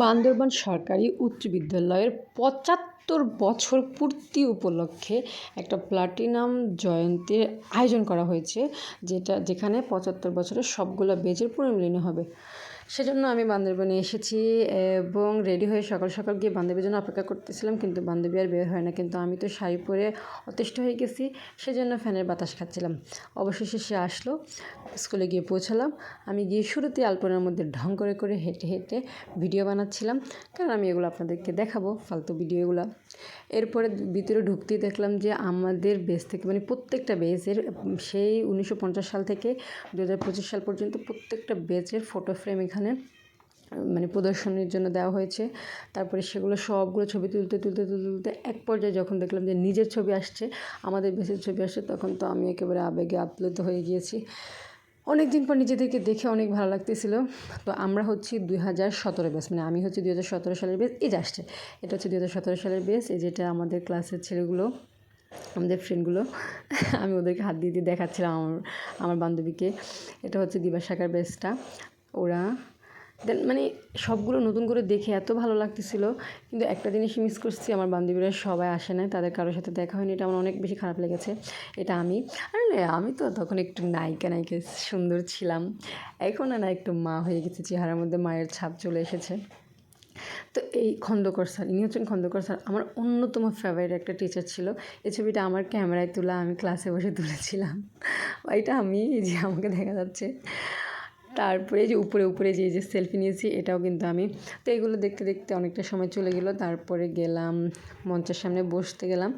বান্দরবান সরকারি উচ্চ বিদ্যালয়ের পঁচাত্তর বছর পূর্তি উপলক্ষে একটা প্লাটিনাম জয়ন্তীর আয়োজন করা হয়েছে, যেটা যেখানে পঁচাত্তর বছরের সবগুলো বেজের পুনর্মিলনী হবে। সেজন্য আমি বান্দরবানে এসেছি এবং রেডি হয়ে সকাল সকাল গিয়ে বান্ধবীর জন্য অপেক্ষা করতেছিলাম, কিন্তু বান্ধবী আর বের হয় না। কিন্তু আমি তো শাড়ি পরে অতিষ্ঠ হয়ে গেছি, সেজন্য ফ্যানের বাতাস খাচ্ছিলাম। অবশেষে সে আসলো, স্কুলে গিয়ে পৌঁছালাম। আমি গিয়ে শুরুতে আলপনার মধ্যে ঢং করে করে হেঁটে হেঁটে ভিডিও বানাচ্ছিলাম। কারণ আমি এগুলো আপনাদেরকে দেখাবো, ফালতু ভিডিওগুলো এরপরে ভিতরে ঢুকতেই দেখলাম যে আমাদের বেস থেকে মানে প্রত্যেকটা বেজের সেই উনিশশো পঞ্চাশ সাল থেকে দু হাজার পঁচিশ সাল পর্যন্ত প্রত্যেকটা বেজের ফটো ফ্রেম এখানে মানে প্রদর্শনীর জন্য দেওয়া হয়েছে। তারপরে সেগুলো সবগুলো ছবি তুলতে তুলতে তুলতে তুলতে এক পর্যায়ে যখন দেখলাম যে নিজের ছবি আসছে, আমাদের বেসের ছবি আসছে, তখন তো আমি একেবারে আবেগে আপ্লুত হয়ে গিয়েছি। অনেক দিন পর নিজেদেরকে দেখে অনেক ভালো লাগতেছিল। তো আমরা হচ্ছি দুই হাজার সতেরো বেস মানে আমি হচ্ছি দুই হাজার সতেরো সালের বেস, এই যে আসছে। এটা হচ্ছে দুই হাজার সতেরো সালের বেস, এই যেটা আমাদের ক্লাসের ছেলেগুলো, আমাদের ফ্রেন্ডগুলো, আমি ওদেরকে হাত দিয়ে দিয়ে দেখাচ্ছিলাম আমার আমার বান্ধবীকে। এটা হচ্ছে দিবা শাখার বেসটা। ওরা। দেন মানে সবগুলো নতুন করে দেখে এত ভালো লাগতেছিল। কিন্তু একটা জিনিস মিস করছি, আমার বান্ধবীরা সবাই আসে না তাদের কারোর সাথে দেখা হয়নি, এটা আমার অনেক বেশি খারাপ লেগেছে, এটা আমি। আরে আমি তো তখন একটু নায়িকা নায়িকা সুন্দর ছিলাম। এখন না, একটু মা হয়ে গেছে, চেহারার মধ্যে মায়ের ছাপ চলে এসেছে। তো এই খন্দকর স্যার, ইনি হচ্ছেন খন্দকর স্যার, আমার অন্যতম ফেভারিট একটা টিচার ছিল। এই ছবিটা আমার ক্যামেরায় তোলা, আমি ক্লাসে বসে তুলেছিলাম। এটা আমি যে আমাকে দেখা যাচ্ছে। তারপরে যে উপরে উপরে যে যে সেলফি নিয়েছি, এটাও কিন্তু আমি। তো এগুলো দেখতে দেখতে অনেকটা সময় চলে গেলো। তারপরে গেলাম, মঞ্চের সামনে বসতে গেলাম।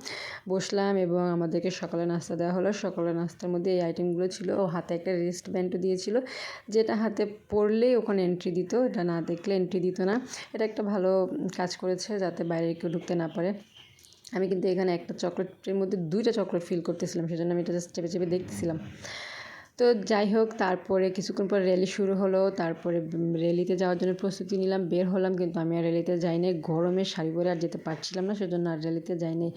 বসলাম এবং আমাদেরকে সকালে নাস্তা দেওয়া হলো। সকালে নাস্তার মধ্যে এই আইটেমগুলো ছিল। ও হাতে একটা রেস্ট ব্যান্ডও দিয়েছিল, যেটা হাতে পড়লেই ওখানে এন্ট্রি দিত। এটা না দেখলে এন্ট্রি দিত না। এটা একটা ভালো কাজ করেছে যাতে বাইরে কেউ ঢুকতে না পারে। আমি কিন্তু এখানে একটা চকলেটের মধ্যে দুইটা চকলেট ফিল করতেছিলাম, সেজন্য আমি এটা জাস্ট চেপে চেপে দেখতেছিলাম। তো যাই হোক, তারপরে কিছুক্ষণ পর র্যালি শুরু হলো। তারপরে র্যালিতে যাওয়ার জন্য প্রস্তুতি নিলাম, বের হলাম, কিন্তু আমি আর র্যালিতে যাইনি। গরমে শাড়ি পরে আর যেতে পারছিলাম না, সেজন্য আর র্যালিতে যাইনি।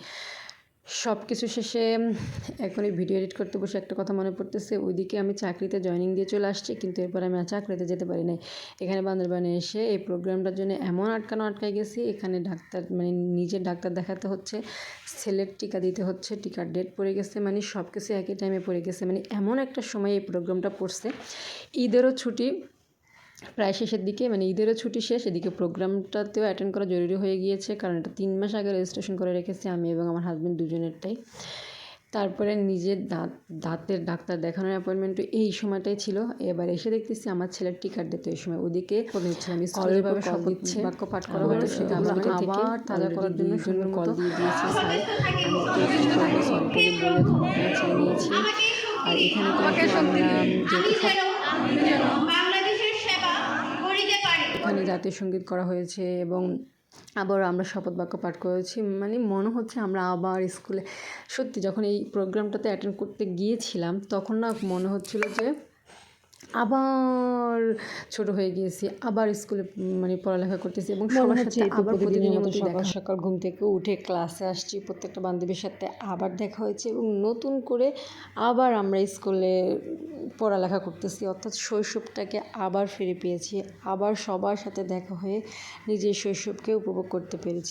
সব কিছু শেষে এখন এই ভিডিও এডিট করতে বসে একটা কথা মনে পড়তেছে। ওইদিকে আমি চাকরিতে জয়েনিং দিয়ে চলে আসছি, কিন্তু এরপর আমি আর চাকরিতে যেতে পারি নাই। এখানে বান্দরবানে এসে এই প্রোগ্রামটার জন্য এমন আটকানো আটকাই গেছি, এখানে ডাক্তার মানে নিজের ডাক্তার দেখাতে হচ্ছে ছেলের টিকা দিতে হচ্ছে, টিকার ডেট পড়ে গেছে মানে সব কিছু একই টাইমে পড়ে গেছে। মানে এমন একটা সময় এই প্রোগ্রামটা পড়ছে। ঈদেরও ছুটি প্রায় শেষের দিকে মানে ঈদেরও ছুটি শেষ এদিকে প্রোগ্রামটাতেও অ্যাটেন্ড করা জরুরি হয়ে গিয়েছে কারণ এটা তিন মাস আগে রেজিস্ট্রেশন করে রেখেছি আমি এবং আমার হাজব্যান্ড দুজনেরটাই। তারপরে নিজের দাঁত দাঁতের ডাক্তার দেখানোর অ্যাপয়েন্টমেন্টও এই সময়টাই ছিল। এবার এসে দেখতেছি আমার ছেলের টিকার ডেট এই সময়। ওদিকে স্কুলেভাবে দিচ্ছে। বাক্য পাঠ করা হলো সেটা আমাকে আবার তাজা করার জন্য সুন্দর কল দিয়ে দিয়েছে স্যার আমি সরি বলে ক্ষমতা চেয়ে নিয়েছি আর এখানে কিন্তু আমরা যেহেতু সব এখানে জাতীয় সংগীত করা হয়েছে এবং আবার আমরা শপথ বাক্য পাঠ করেছি। মানে মনে হচ্ছে আমরা আবার স্কুলে, সত্যি যখন এই প্রোগ্রামটাতে অ্যাটেন্ড করতে গিয়েছিলাম, তখন না মনে হচ্ছিল যে আবার ছোট হয়ে গিয়েছি আবার স্কুলে মানে পড়ালেখা করতেছি এবং সবার সাথে আবার প্রতিদিনের মতো সকাল সকাল ঘুম থেকে উঠে ক্লাসে আসছি প্রত্যেকটা বান্ধবীর সাথে আবার দেখা হয়েছে এবং নতুন করে আবার আমরা স্কুলে পড়ালেখা করতেছি অর্থাৎ শৈশবটাকে আবার ফিরে পেয়েছি আবার সবার সাথে দেখা হয়ে নিজের শৈশবকে উপভোগ করতে পেরেছি।